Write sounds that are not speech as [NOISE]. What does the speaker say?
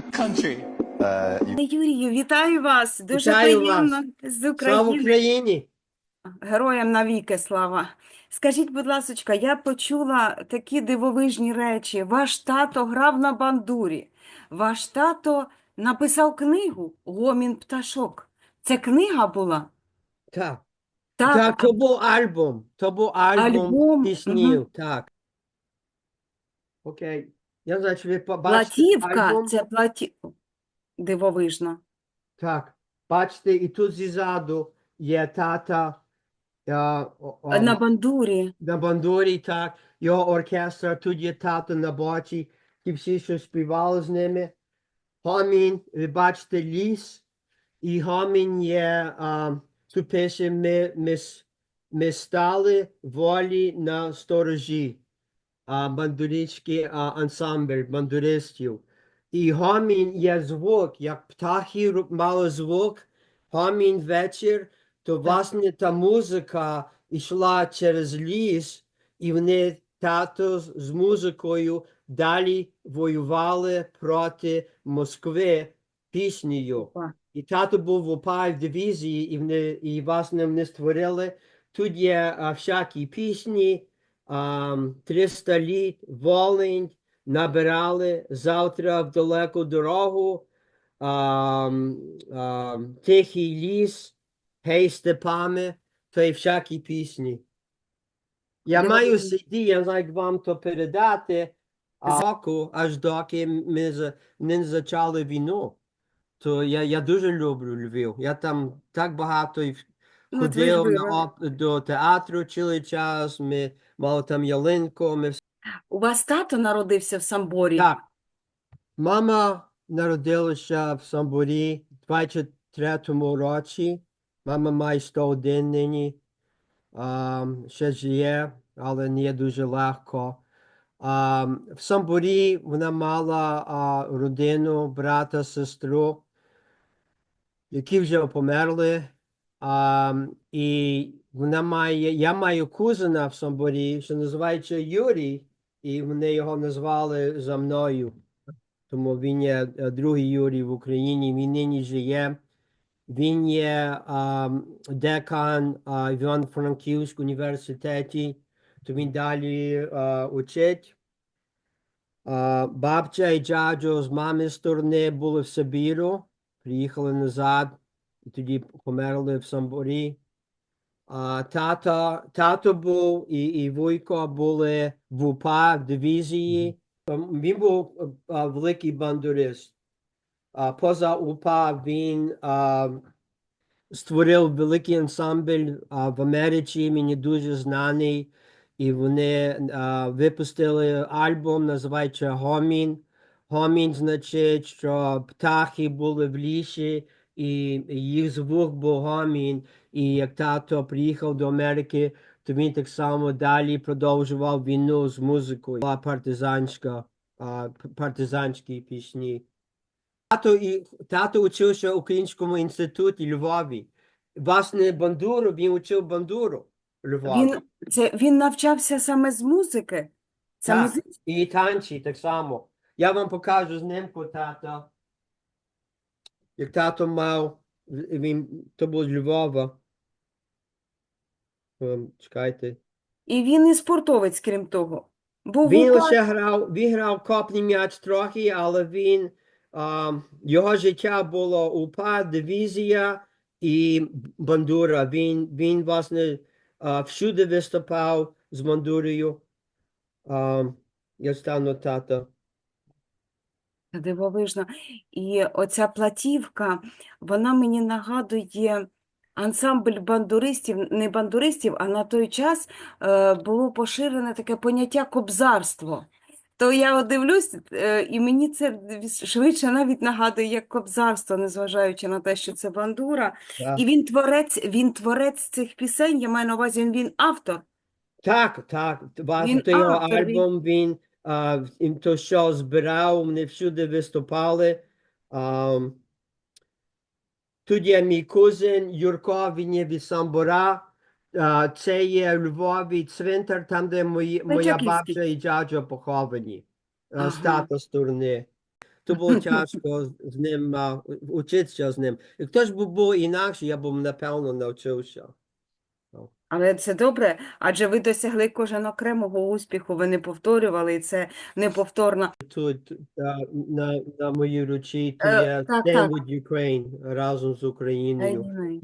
country? Е, Юрію, вітаю вас. Дуже Вітаю приємно з Слава України. Україні! Героям навіки слава. Скажіть, будь ласочка, я почула такі дивовижні речі. Ваш тато грав на бандурі. Ваш тато написав книгу Гомін пташок. Це книга була? Так, Так, так, то був альбом. То був альбом, Альбом, піснів, мгм. так. Окей. Я знаю, чи ви побачите платівка, альбом. це платі... Дивовижно. Так. Бачите, і тут ззаду є тата а, о- о, На бандурі. на бандурі, так, його оркестр, тут є тато на боці, ті всі, що співали з ними. Гомін, ви бачите ліс, і гомін є, а, тут пише, ми, ми, с- ми стали волі на сторожі, а, бандурицький ансамбль бандуристів. І гомін є звук, як птахи мали звук, гомін вечір, то власне та музика йшла через ліс, і вони тато з музикою далі воювали проти Москви піснею. І тато був в УПА в дивізії, і вони, і власне вони створили. Тут є а, всякі пісні, 300 літ, Волинь, набирали завтра в далеку дорогу, а, а, Тихий ліс, Гей Степане, то й всякі пісні. Я Де маю? CD, я знаю, як вам то передати, а року, аж доки ми не почали війну. То я, я дуже люблю Львів. Я там так багато Ну, ходив на оп- до театру цілий час, ми мали там ялинку, ми У вас тато народився в Самборі? Так. Мама народилася в Самбурі в 23-му році. Мама має 101 нині. А, ще живе, але не дуже легко. А, в Самбурі вона мала а, родину, брата, сестру, які вже померли. А, і вона має, я маю кузена в Самбурі, що називається Юрій, і вони його назвали за мною. Тому він є е, другий Юрій в Україні, він нині живе. Він є а, декан а, Івано-Франківського університеті, то він далі а, учить. А, бабця і дядьо з мами сторони були в Сибіру, приїхали назад, і тоді померли в Самборі. А, тато, тато був і, і Вуйко були в УПА в дивізії. Ем, Він був е, а, великий бандурист. А, поза УПА він а, створив великий ансамбль а, в Америці, мені дуже знаний. І вони а, випустили альбом, називається Гомін. Гомін значить, що птахи були в лісі, і їх звук був гомін. І як тато приїхав до Америки, то він так само далі продовжував війну з музикою. Була партизанська, а, партизанські пісні. Тато, і, тато учився в Українському інституті Львові. Власне, бандуру, він учив бандуру Львові. Він, це, він навчався саме з музики? Це Так. музична? І танці так само. Я вам покажу знімку тата. Як тато мав, він, то був з Львова. Ем, Чекайте. І він і спортовець, крім того. Був Він у лише грав, він грав копний м'яч трохи, але він, а, його життя було УПА, дивізія і бандура. Він, він власне, а, всюди виступав з бандурою. А, я стану тата. Дивовижно. І оця платівка, вона мені нагадує ансамбль бандуристів, не бандуристів, а на той час е, було поширене таке поняття кобзарство. То я дивлюсь, е, і мені це швидше навіть нагадує як кобзарство, незважаючи на те, що це бандура. Так. І він творець, він творець цих пісень, я маю на увазі, він, він автор. Так, так. Він то його автор, він- альбом, він а, то що збирав, вони всюди виступали. А, тут є мій кузен Юрко, він є від Самбора. А, це є Львові цвинтар, там, де мої, моя бабця і дядьо поховані. З Ага. тата сторони. то було [LAUGHS] тяжко з- з ним а, учитися з ним. Якщо би було інакше, я б напевно навчився. Але це добре, адже ви досягли кожен окремого успіху, ви не повторювали, і це неповторно. Тут а, на, на моїй руці то Е, є так, Stand так. with Ukraine разом з Україною. Ай-ні-ні.